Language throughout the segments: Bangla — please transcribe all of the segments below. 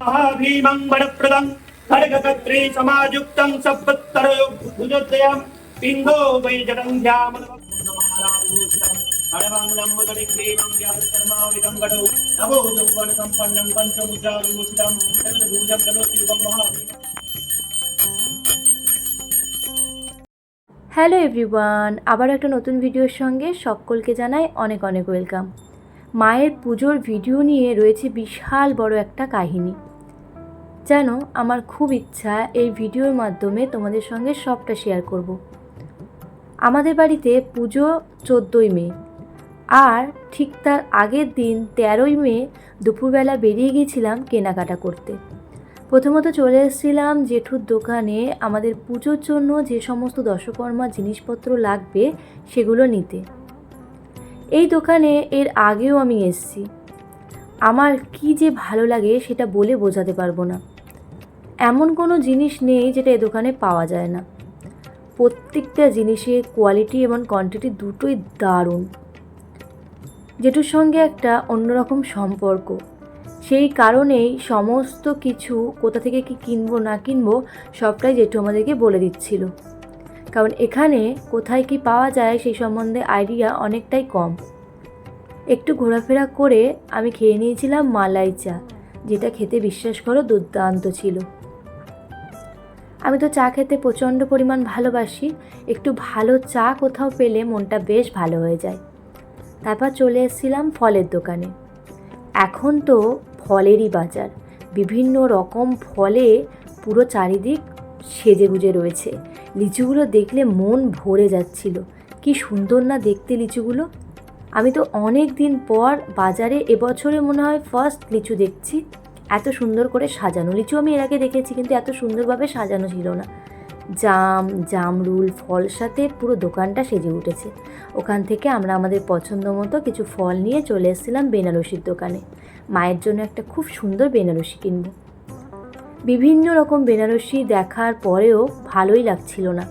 महाभीमं वरप्रदं खड्गकत्रे समायुक्तं सपत्तरयो भुजोदयं पिङ्गो वैजगन्ध्यामलमालाविभूषितं हरवाङ्गलम्बुदरिग्रीवं व्यासकर्माविदं गडौ नभो यौवनसम्पन्नं पञ्चमुद्राविभूषितं जगद्भुजं करोति युगं महाभीमम् হ্যালো এভরিওয়ান আবার একটা নতুন ভিডিওর সঙ্গে সকলকে জানাই অনেক অনেক ওয়েলকাম মায়ের পুজোর ভিডিও নিয়ে রয়েছে বিশাল বড় একটা কাহিনী জানো আমার খুব ইচ্ছা এই ভিডিওর মাধ্যমে তোমাদের সঙ্গে সবটা শেয়ার করব। আমাদের বাড়িতে পুজো চোদ্দোই মে, আর ঠিক তার আগের দিন তেরোই মে দুপুরবেলা বেরিয়ে গিয়েছিলাম কেনাকাটা করতে। প্রথমত চলে এসেছিলাম জেঠুর দোকানে আমাদের পুজোর জন্য যে সমস্ত দশকর্মা জিনিসপত্র লাগবে সেগুলো নিতে। এই দোকানে এর আগেও আমি এসেছি। আমার কি যে ভালো লাগে সেটা বলে বোঝাতে পারব না। এমন কোনো জিনিস নেই যেটা এ দোকানে পাওয়া যায় না। প্রত্যেকটা জিনিসের কোয়ালিটি এবং কোয়ান্টিটি দুটোই দারুণ। জেঠুর সঙ্গে একটা অন্যরকম সম্পর্ক। সেই কারণেই সমস্ত কিছু কোথা থেকে কি কিনবো, না কিনবো, সবটাই জেঠু আমাদেরকে বলে দিচ্ছিল। কারণ এখানে কোথায় কি পাওয়া যায় সেই সম্বন্ধে আইডিয়া অনেকটাই কম। একটু ঘোরাফেরা করে আমি খেয়ে নিয়েছিলাম মালাই চা, যেটা খেতে বিশ্বাস করো দুর্দান্ত ছিল। আমি তো চা খেতে প্রচণ্ড পরিমাণ ভালোবাসি। একটু ভালো চা কোথাও পেলে মনটা বেশ ভালো হয়ে যায়। তারপর চলে এসেছিলাম ফলের দোকানে। এখন তো ফলেরই বাজার। বিভিন্ন রকম ফলে পুরো চারিদিক সেজে গুজে রয়েছে। লিচুগুলো দেখলে মন ভরে যাচ্ছিল। কি সুন্দর না দেখতে লিচুগুলো। আমি তো অনেক দিন পর বাজারে এবছরে মনে হয় ফার্স্ট লিচু দেখছি। এত সুন্দর করে সাজানো। লিচু আমি এর আগে দেখেছি, কিন্তু এত সুন্দরভাবে সাজানো ছিল না। জাম, জামরুল, ফল সাথে পুরো দোকানটা সেজে উঠেছে। ওখান থেকে আমরা আমাদের পছন্দ মতো কিছু ফল নিয়ে চলে এসেছিলাম বেনারসির দোকানে। মায়ের জন্য একটা খুব সুন্দর বেনারসি কিনব। বিভিন্ন রকম বেনারসি দেখার পরেও ভালোই লাগছিল না।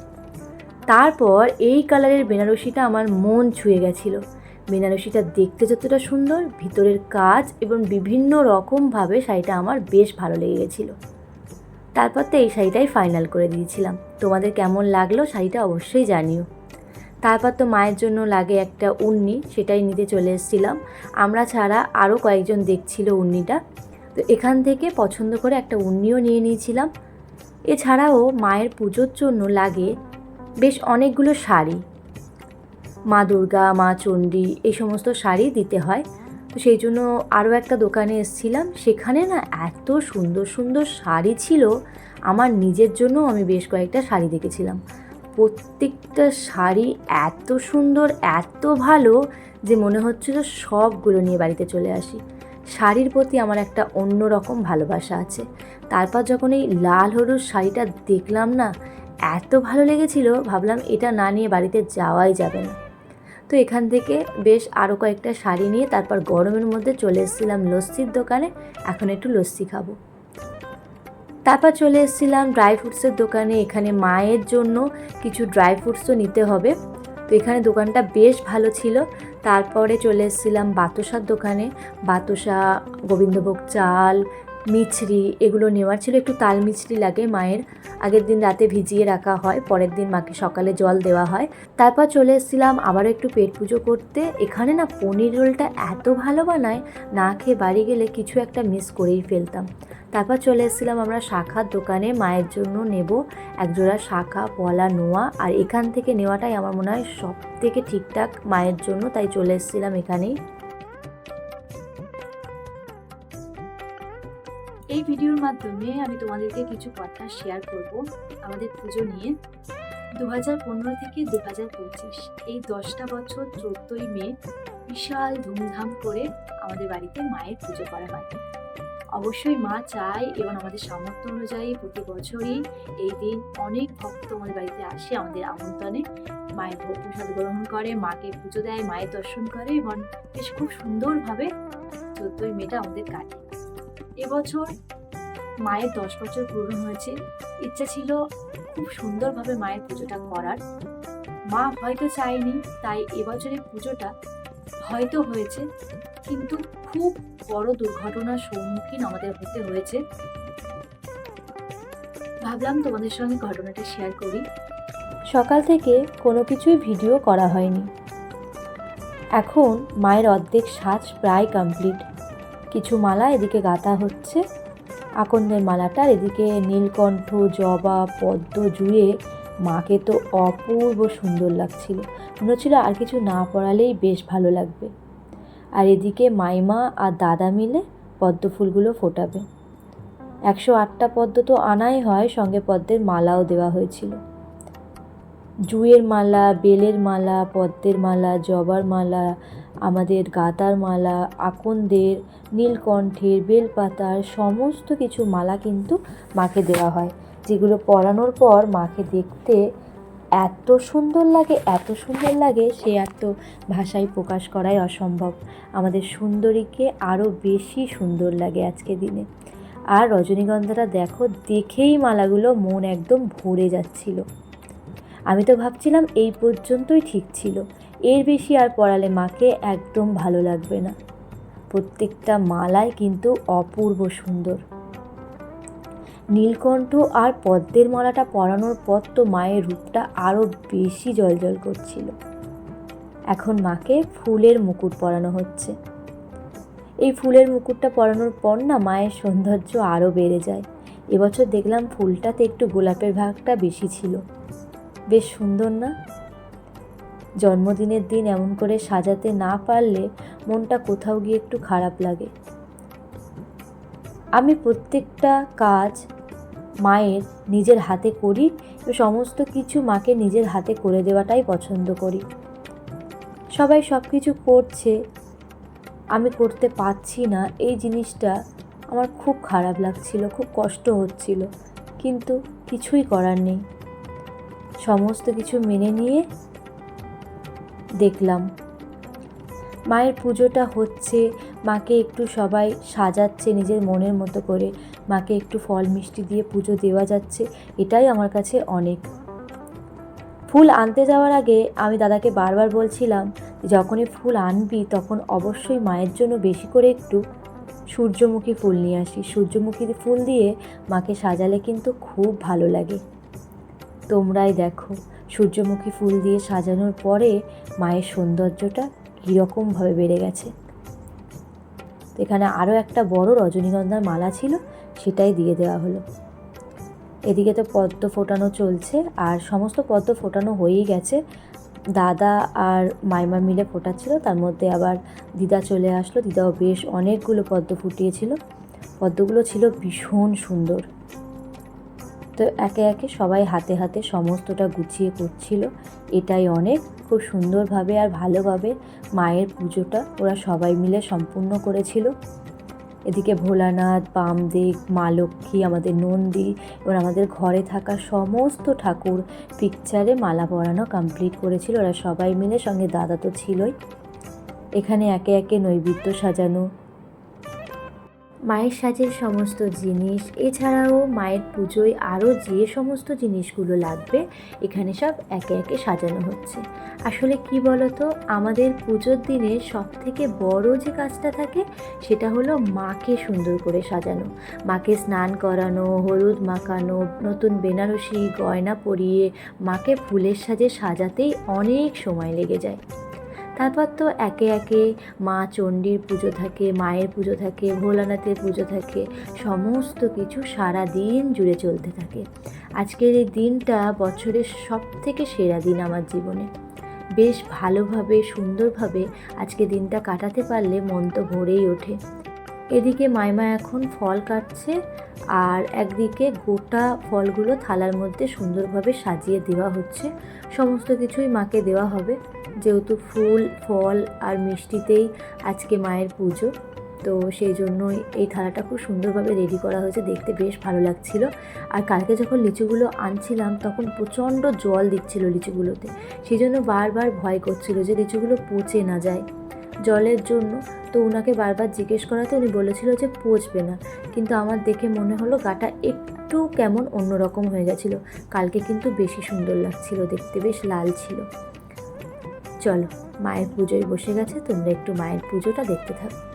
তারপর এই কালারের বেনারসিটা আমার মন ছুঁয়ে গেছিল। বেনারসিটা দেখতে যতটা সুন্দর, ভিতরের কাজ এবং বিভিন্ন রকমভাবে শাড়িটা আমার বেশ ভালো লেগে গেছিল তারপর তো এই শাড়িটাই ফাইনাল করে দিয়েছিলাম। তোমাদের কেমন লাগল শাড়িটা অবশ্যই জানিও। তারপর তো মায়ের জন্য লাগে একটা উন্নি, সেটাই নিতে চলে এসেছিলাম। আমরা ছাড়া আরও কয়েকজন দেখছিল উন্নিটা। তো এখান থেকে পছন্দ করে একটা উন্নিও নিয়ে নিয়েছিলাম। এছাড়াও মায়ের পুজোর জন্য লাগে বেশ অনেকগুলো শাড়ি। মা দুর্গা, মা চণ্ডী এই সমস্ত শাড়ি দিতে হয়। তো সেই জন্য আরও একটা দোকানে এসেছিলাম। সেখানে না এত সুন্দর সুন্দর শাড়ি ছিল। আমার নিজের জন্য আমি বেশ কয়েকটা শাড়ি দেখেছিলাম। প্রত্যেকটা শাড়ি এত সুন্দর, এত ভালো যে মনে হচ্ছিল সবগুলো নিয়ে বাড়িতে চলে আসি। শাড়ির প্রতি আমার একটা অন্য রকম ভালোবাসা আছে। তারপর যখন এই লাল হলুদ শাড়িটা দেখলাম না, এত ভালো লেগেছিল, ভাবলাম এটা না নিয়ে বাড়িতে যাওয়াই যাবে না। তো এখান থেকে বেশ আরও কয়েকটা শাড়ি নিয়ে তারপর গরমের মধ্যে চলে এসেছিলাম লস্যির দোকানে। এখন একটু লস্যি খাব। তারপর চলে এসেছিলাম ড্রাই ফ্রুটসের দোকানে। এখানে মায়ের জন্য কিছু ড্রাই ফ্রুটসও নিতে হবে। তো এখানে দোকানটা বেশ ভালো ছিল। তারপরে চলে এসেছিলাম বাতসার দোকানে। বাতসা, গোবিন্দভোগ চাল মিছরি, এগুলো নেওয়ার ছিল। একটু তাল মিছরি লাগে মায়ের। আগের দিন রাতে ভিজিয়ে রাখা হয়, পরের দিন মাকে সকালে জল দেওয়া হয়। তারপর চলে এসেছিলাম আবারও একটু পেট পুজো করতে। এখানে না পনির রোলটা এত ভালো বানায়, না খেয়ে বাড়ি গেলে কিছু একটা মিস করেই ফেলতাম। তারপর চলে এসেছিলাম আমরা শাখার দোকানে, মায়ের জন্য নেব একজোড়া শাখা, পলা, নোয়া। আর এখান থেকে নেওয়াটাই আমার মনে হয় সব থেকে ঠিকঠাক মায়ের জন্য, তাই চলে এসেছিলাম এখানেই। ভিডিওর মাধ্যমে আমি তোমাদেরকে কিছু কথা শেয়ার করব আমাদের পুজো নিয়ে দু হাজার পনেরো থেকে দু হাজার পঁচিশ। এই দশটা বছর চোদ্দোই মে বিশাল ধুমধাম করে আমাদের বাড়িতে মায়ের পুজো করা হয়। অবশ্যই মা চায় এবং আমাদের সামর্থ্য অনুযায়ী প্রতি বছরই এই দিন অনেক ভক্ত আমাদের বাড়িতে আসে আমাদের আমন্ত্রণে। মায়ের ভোগ প্রসাদ গ্রহণ করে, মাকে পুজো দেয়, মায়ের দর্শন করে এবং বেশ খুব সুন্দরভাবে চোদ্দোই মেটা আমাদের কাটে। এবছর মায়ের দশ বছর পূরণ হয়েছে। ইচ্ছা ছিল খুব সুন্দরভাবে মায়ের পুজোটা করার। মা হয়তো চায়নি, তাই এবছরের পুজোটা হয়তো হয়েছে। কিন্তু খুব বড় দুর্ঘটনার সম্মুখীন আমাদের হতে হয়েছে। ভাবলাম তোমাদের সঙ্গে ঘটনাটা শেয়ার করি। সকাল থেকে কোনো কিছুই ভিডিও করা হয়নি। এখন মায়ের অর্ধেক সাজ প্রায় কমপ্লিট কিছু মালা এদিকে গাঁথা হচ্ছে। আকন্দের মালাটা এদিকে নীলকণ্ঠ, জবা, পদ্ম জুয়ে মাকে তো অপূর্ব সুন্দর লাগছিল। মনে হচ্ছিল আর কিছু না পড়ালেই বেশ ভালো লাগবে। আর এদিকে মাইমা আর দাদা মিলে পদ্ম ফুলগুলো ফোটাবে। একশো আটটা পদ্ম তো আনাই হয়, সঙ্গে পদ্মের মালাও দেওয়া হয়েছিল। জুয়ের মালা, বেলের মালা, পদ্মের মালা, জবার মালা আমাদের গাতার মালা, আকন্দের, নীলকণ্ঠের বেলপাতার সমস্ত কিছু মালা কিন্তু মাকে দেওয়া হয়। যেগুলো পরানোর পর মাকে দেখতে এত সুন্দর লাগে, এত সুন্দর লাগে, সে এত ভাষায় প্রকাশ করাই অসম্ভব। আমাদের সুন্দরীকে আরও বেশি সুন্দর লাগে আজকে দিনে। আর রজনীগন্ধাটা দেখো, দেখেই মালাগুলো মন একদম ভরে যাচ্ছিল। আমি তো ভাবছিলাম এই পর্যন্তই ঠিক ছিল। এর বেশি আর পড়ালে মাকে একদম ভালো লাগবে না। প্রত্যেকটা মালাই কিন্তু অপূর্ব সুন্দর। নীলকণ্ঠ আর পদ্মের মালাটা পরানোর পর তো মায়ের রূপটা আরও বেশি জলজল করছিল। এখন মাকে ফুলের মুকুট পরানো হচ্ছে। এই ফুলের মুকুটটা পরানোর পর না মায়ের সৌন্দর্য আরও বেড়ে যায়। এবছর দেখলাম ফুলটাতে একটু গোলাপের ভাগটা বেশি ছিল। বেশ সুন্দর না? জন্মদিনের দিন এমন করে সাজাতে না পারলে মনটা কোথাও গিয়ে একটু খারাপ লাগে। আমি প্রত্যেকটা কাজ মায়ের নিজের হাতে করি সমস্ত কিছু মাকে নিজের হাতে করে দেওয়াটাই পছন্দ করি। সবাই সব কিছু করছে, আমি করতে পারছি না, এই জিনিসটা আমার খুব খারাপ লাগছিল, খুব কষ্ট হচ্ছিল, কিন্তু কিছুই করার নেই। সমস্ত কিছু মেনে নিয়ে দেখলাম। মায়ের পুজোটা হচ্ছে, মাকে একটু সবাই সাজাচ্ছে নিজের মনের মতো করে। মাকে একটু ফল মিষ্টি দিয়ে পুজো দেওয়া যাচ্ছে, এটাই আমার কাছে অনেক। ফুল আনতে যাওয়ার আগে আমি দাদাকে বারবার বলছিলাম, যখনই ফুল আনবি তখন অবশ্যই মায়ের জন্য বেশি করে একটু সূর্যমুখী ফুল নিয়ে আসি। সূর্যমুখী ফুল দিয়ে মাকে সাজালে কিন্তু খুব ভালো লাগে। তোমরাই দেখো। সূর্যমুখী ফুল দিয়ে সাজানোর পরে মায়ের সৌন্দর্যটা কীরকমভাবে বেড়ে গেছে। এখানে আরও একটা বড় রজনীগন্ধার মালা ছিল, সেটাই দিয়ে দেওয়া হলো। এদিকে তো পদ্ম ফোটানো চলছে, আর সমস্ত পদ্ম ফোটানো হয়েই গেছে। দাদা আর মাইমা মিলে ফোটাচ্ছিল, তার মধ্যে আবার দিদা চলে আসলো। দিদাও বেশ অনেকগুলো পদ্ম ফুটিয়েছিল। পদ্মগুলো ছিল ভীষণ সুন্দর। তো একে একে সবাই হাতে হাতে সমস্তটা গুছিয়ে করছিল। এটাই অনেক। খুব সুন্দরভাবে আর ভালোভাবে মায়ের পুজোটা ওরা সবাই মিলে সম্পূর্ণ করেছিল। এদিকে ভোলানাথ, বামদেব, মা লক্ষ্মী, আমাদের নন্দী এবং আমাদের ঘরে থাকা সমস্ত ঠাকুর পিকচারে মালা পরানো কমপ্লিট করেছিল। ওরা সবাই মিলে সঙ্গে দাদা তো ছিলই। এখানে একে একে নৈবেদ্য সাজানো মায়ের সাজের সমস্ত জিনিস, এছাড়াও মায়ের পুজোয় আরও যে সমস্ত জিনিসগুলো লাগবে, এখানে সব একে একে সাজানো হচ্ছে। আসলে কি বলতো, আমাদের পুজোর দিনে সব থেকে বড় যে কাজটা থাকে, সেটা হলো মাকে সুন্দর করে সাজানো। মাকে স্নান করানো, হলুদ মাখানো, নতুন বেনারসি গয়না পরিয়ে মাকে ফুলের সাজে সাজাতেই অনেক সময় লেগে যায়। তারপর তো একে একে মা চণ্ডীর পুজো থাকে, মায়ের পুজো থাকে, ভোলানাথের পুজো থাকে, সমস্ত কিছু সারা দিন জুড়ে চলতে থাকে। আজকের এই দিনটা বছরের সব থেকে সেরা দিন আমার জীবনে। বেশ ভালোভাবে, সুন্দরভাবে আজকে দিনটা কাটাতে পারলে মন তো ভরেই ওঠে। এদিকে মাইমা এখন ফল কাটছে আর একদিকে গোটা ফলগুলো থালার মধ্যে সুন্দরভাবে সাজিয়ে দেওয়া হচ্ছে। সমস্ত কিছুই মাকে দেওয়া হবে, যেহেতু ফুল, ফল আর মিষ্টিতেই আজকে মায়ের পুজো। তো সেই জন্যই এই থালাটা খুব সুন্দরভাবে রেডি করা হয়েছে, দেখতে বেশ ভালো লাগছিল। আর কালকে যখন লিচুগুলো আনছিলাম, তখন প্রচণ্ড জল দিচ্ছিল লিচুগুলোতে। সেই জন্য বারবার ভয় করছিল যে লিচুগুলো পচে না যায়। জলের জন্য। তো ওনাকে বারবার জিজ্ঞেস করাতে উনি বলেছিল যে পচবে না। কিন্তু আমার দেখে মনে হলো গাটা একটু কেমন অন্যরকম হয়ে গেছিল। কালকে কিন্তু বেশি সুন্দর লাগছিল, দেখতে বেশ লাল ছিল। চলো, মায়ের পুজোয় বসে গেছে, তোমরা একটু মায়ের পুজোটা দেখতে থাকো।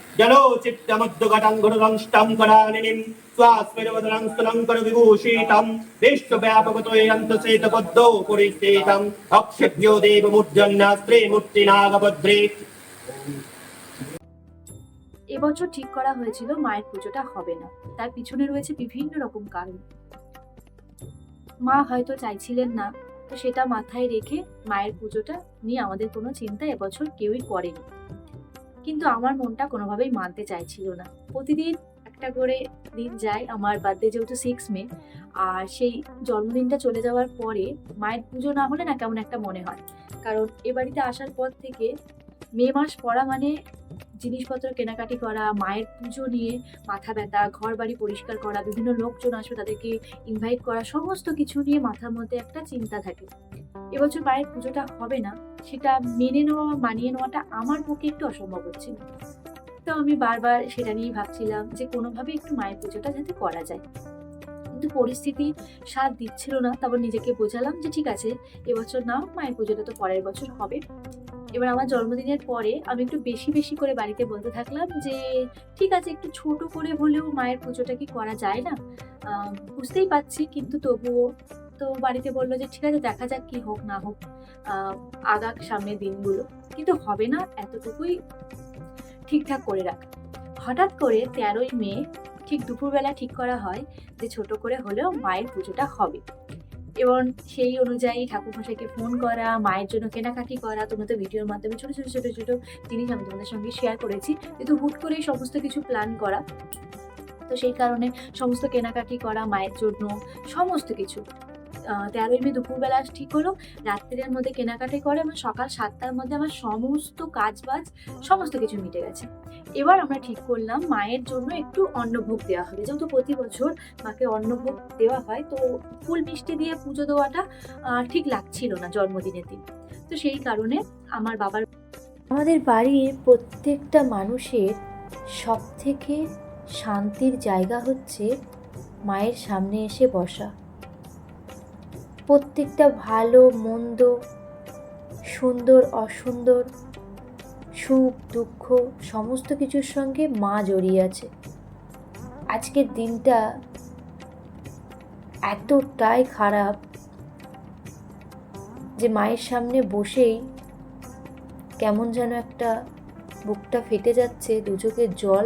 এবছর ঠিক করা হয়েছিল, মায়ের পুজোটা হবে না। তার পিছনে রয়েছে বিভিন্ন রকম কারণ। মা হয়তো চাইছিলেন না, তো সেটা মাথায় রেখে মায়ের পুজোটা নিয়ে আমাদের কোনো চিন্তা এবছর কেউই করেনি। কিন্তু আমার মনটা কোনোভাবেই মানতে চাইছিল না। প্রতিদিন একটা করে দিন যায়, আমার বার্থডে যেহেতু সিক্স মে, আর সেই জন্মদিনটা চলে যাওয়ার পরে মায়ের পুজো না হলে না কেমন একটা মনে হয়। কারণ এ বাড়িতে আসার পর থেকে মে মাস পড়া মানে জিনিসপত্র কেনাকাটি করা, মায়ের পুজো নিয়ে মাথা ব্যথা ঘর বাড়ি পরিষ্কার করা, বিভিন্ন লোকজন আসবে তাদেরকে ইনভাইট করা, সমস্ত কিছু নিয়ে মাথার মধ্যে একটা চিন্তা থাকে। এবছর মায়ের পুজোটা হবে না, সেটা মেনে নেওয়া বা মানিয়ে নেওয়াটা আমার পক্ষে একটু অসম্ভব হচ্ছিল তো আমি বারবার সেটা নিয়েই ভাবছিলাম যে কোনোভাবে একটু মায়ের পুজোটা যাতে করা যায়। কিন্তু পরিস্থিতি সাথ দিচ্ছিল না, তারপর নিজেকে বোঝালাম যে ঠিক আছে, এবছর নাও মায়ের পুজোটা তো পরের বছর হবে। এবার আমার জন্মদিনের পরে আমি একটু বেশি বেশি করে বাড়িতে বলতে থাকলাম যে, ঠিক আছে, একটু ছোট করে হলেও মায়ের পুজোটা কি করা যায় না? বুঝতেই পারছি, কিন্তু তবুও তো বাড়িতে বলল যে, ঠিক আছে, দেখা যাক কি হোক না হোক আগাক সামনের দিনগুলো। কিন্তু হবে না, এতটুকুই ঠিকঠাক করে রাখ। হঠাৎ করে তেরোই মে ঠিক দুপুরবেলা ঠিক করা হয় যে, ছোট করে হলেও মায়ের পুজোটা হবে। এবং সেই অনুযায়ী ঠাকুরমশাইকে ফোন করা, মায়ের জন্য কেনাকাটি করা তোমরা তো ভিডিওর মাধ্যমে ছোটো ছোটো ছোটো ছোটো জিনিস আমি তোমাদের সঙ্গে শেয়ার করেছি। কিন্তু হুট করেই সমস্ত কিছু প্ল্যান করা। তো সেই কারণে সমস্ত কেনাকাটি করা, মায়ের জন্য সমস্ত কিছু। তেরোই মে দুপুরবেলা ঠিক হলো, রাত্রির মধ্যে কেনাকাটি করে এবং সকাল সাতটার মধ্যে আমার সমস্ত কাজ বাজ সমস্ত কিছু মিটে গেছে। এবার আমরা ঠিক করলাম মায়ের জন্য একটু অন্নভোগ দেওয়া হবে। যেহেতু প্রতি বছর মাকে অন্নভোগ দেওয়া হয়, তো ফুল মিষ্টি দিয়ে পুজো দেওয়াটা ঠিক লাগছিল না জন্মদিনের দিন। তো সেই কারণে আমার বাবার আমাদের বাড়ির প্রত্যেকটা মানুষের সব থেকে শান্তির জায়গা হচ্ছে মায়ের সামনে এসে বসা। প্রত্যেকটা ভালো, মন্দ, সুন্দর, অসুন্দর, সুখ, দুঃখ, সমস্ত কিছুর সঙ্গে মা জড়িয়ে আছে। আজকের দিনটা এতটাই খারাপ যে মায়ের সামনে বসেই কেমন যেন একটা বুকটা ফেটে যাচ্ছে, দু চোখের জল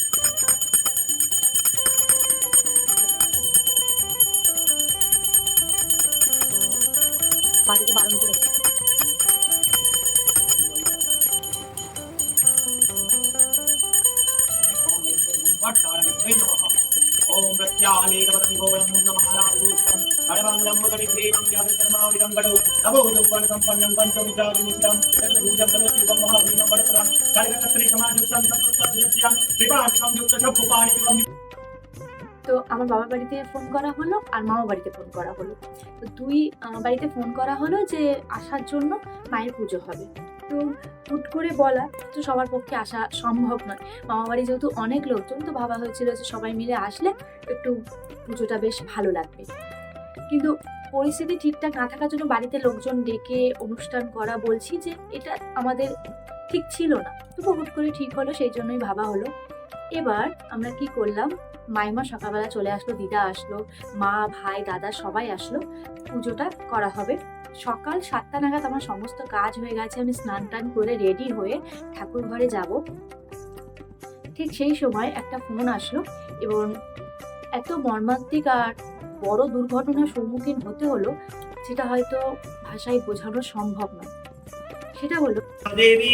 ॐ प्रत्यालेकपतङ्गोलमुन्दमालाभूषणं कडमङ्गलम्बकटिग्रीवं व्यासकर्माविदं गडौ नवोदुपणसम्पन्नं पञ्चमुद्राविमुद्रं चतुर्भुजं कलोचिवं महावीनं पडपुरं कलकत्रे समायुक्तं सप्तसद्यस्यां त्रिपाठिकं युक्तशब्बुपाणिकं তো আমার বাবার বাড়িতে ফোন করা হলো আর মামা বাড়িতে ফোন করা হলো। তো দুই বাড়িতে ফোন করা হলো যে আসার জন্য মায়ের পুজো হবে। তো হুট করে বলা, তো সবার পক্ষে আসা সম্ভব নয়। মামা বাড়ি যেহেতু অনেক লোকজন, তো ভাবা হয়েছিল যে সবাই মিলে আসলে একটু পুজোটা বেশ ভালো লাগবে। কিন্তু পরিস্থিতি ঠিকঠাক না থাকার জন্য বাড়িতে লোকজন ডেকে অনুষ্ঠান করা বলছি যে এটা আমাদের ঠিক ছিল না। তবু হুট করে ঠিক হলো, সেই জন্যই ভাবা হলো। এবার আমরা কি করলাম? মাইমা সকালবেলা চলে আসলো, দিদা আসলো, মা, ভাই, দাদা সবাই আসলো। পুজোটা করা হবে। সকাল সাতটা নাগাদ আমার সমস্ত কাজ হয়ে গেছে। আমি স্নান টান করে রেডি হয়ে ঠাকুর ঘরে যাব। ঠিক সেই সময় একটা ফোন আসলো এবং এত মর্মান্তিক আর বড় দুর্ঘটনার সম্মুখীন হতে হলো, যেটা হয়তো ভাষায় বোঝানো সম্ভব নয়। সেটা হলো देवी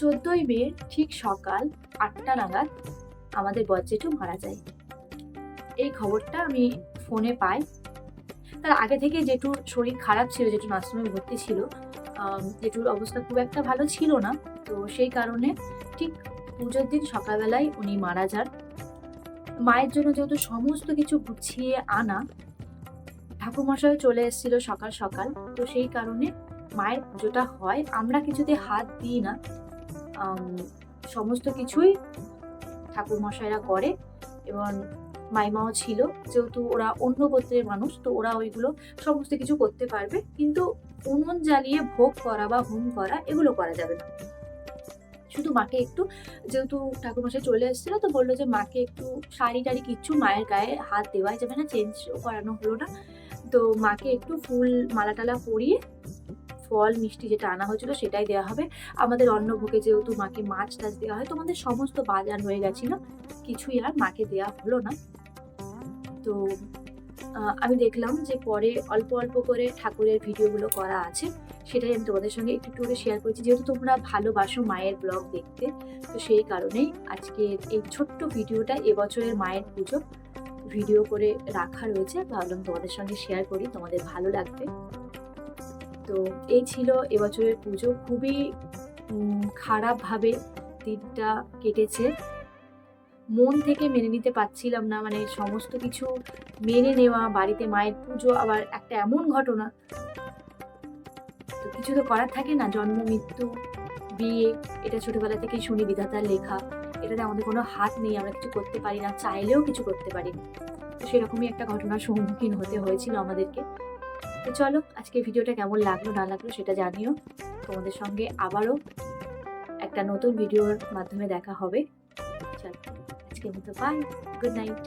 চোদ্দই মে, ঠিক সকাল আটটা নাগাদ আমাদের বজ্জেটু মারা যায়। এই খবরটা আমি ফোনে পাই। তার আগে থেকে জেঠুর শরীর খারাপ ছিল জেঠু নার্সিংহোমে ভর্তি ছিল। জেঠুর অবস্থা খুব একটা ভালো ছিল না। তো সেই কারণে ঠিক পুজোর দিন সকালবেলায় উনি মারা যান। মায়ের জন্য যেহেতু সমস্ত কিছু গুছিয়ে আনা, ঠাকুরমশাই চলে এসেছিল সকাল সকাল। তো সেই কারণে মায়ের পুজোটা হয়। আমরা কিছুতে হাত দিই না। সমস্ত কিছুই ঠাকুরমশাইরা করে এবং মাইমাও ছিল, যেহেতু ওরা অন্য গোত্রের মানুষ, তো ওরা ওইগুলো সমস্ত কিছু করতে পারবে, কিন্তু উনুন জ্বালিয়ে ভোগ করা বা হোম করা এগুলো করা যাবে না। শুধু মাকে একটু, যেহেতু ঠাকুরমশাই চলে এসেছিল, তো বলল যে মাকে একটু শাড়ি টাড়ি কিচ্ছু মায়ের গায়ে হাত দেওয়াই যাবে না চেঞ্জ করানো হলো না। তো মাকে একটু ফুল মালা টালা পরিয়ে ফল, মিষ্টি যেটা আনা হয়েছিল সেটাই দেওয়া হবে। আমাদের অন্নভোগে যেহেতু মাকে মাছ টাছ দেওয়া হয় তোমাদের সমস্ত বাজার হয়ে গেছিল। কিছুই আর মাকে দেওয়া হলো না। তো আমি দেখলাম যে পরে অল্প অল্প করে ঠাকুরের ভিডিওগুলো করা আছে। সেটাই আমি তোমাদের সঙ্গে একটু একটু করে শেয়ার করেছি। যেহেতু তোমরা ভালোবাসো মায়ের ব্লগ দেখতে, তো সেই কারণেই আজকে এই ছোট্ট ভিডিওটা এবছরের মায়ের পুজো ভিডিও করে রাখা রয়েছে। ভাবলাম তোমাদের সঙ্গে শেয়ার করি, তোমাদের ভালো লাগবে। তো এই ছিল এবছরের পুজো। খুবই খারাপভাবে দিনটা কেটেছে। মন থেকে মেনে নিতে পারছিলাম না মানে সমস্ত কিছু মেনে নেওয়া, বাড়িতে মায়ের পুজো আবার একটা এমন ঘটনা। তো কিছু তো করার থাকে না, জন্ম, মৃত্যু, বিয়ে, এটা ছোটবেলা থেকেই শুনি বিধাতার লেখা। এটাতে আমাদের কোনো হাত নেই, আমরা কিছু করতে পারি না, চাইলেও কিছু করতে পারি না। তো সেরকমই একটা ঘটনার সম্মুখীন হতে হয়েছিল আমাদেরকে। তো চলো আজকে ভিডিওটা কেমন লাগল, না লাগল সেটা জানিও। তোমাদের সঙ্গে আবারও একটা নতুন ভিডিওর মাধ্যমে দেখা হবে। চলো, আজকের মতো বাই গুড নাইট